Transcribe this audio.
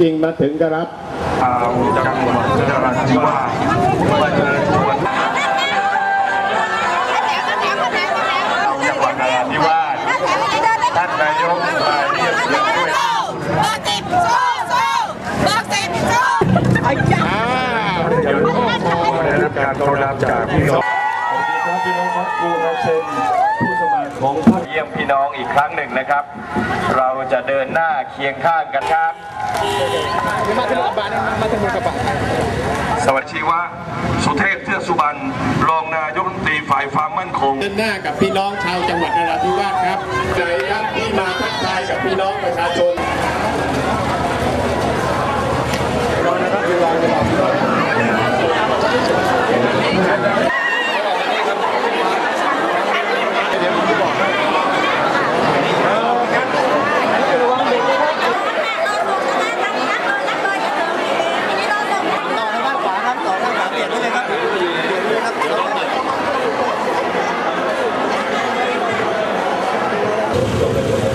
จริงมาถึงก็รับชาวจังหวัดนราธิวาสมาเชิญชวนจังหวัดนราธิวาสท่านนายกมารียกเชิญด้วยเชิญได้รับการต้อนรับจากพี่น้องสวัสดีครับพี่น้องครับกูนัเซนผู้สมัครของพรรคเยี่ยมพี่น้อง ครั้งหนึ่งนะครับ เราจะเดินหน้าเคียงข้างกันครับสวัสดีว่าสุเทพเทือกสุบรรณรองนายกรัฐมนตรีฝ่ายความมั่นคงเดินหน้ากับพี่น้องชาวจังหวัดนราธิวาสครับใจครับที่มาทักทายกับพี่น้องประชาชน Obrigado.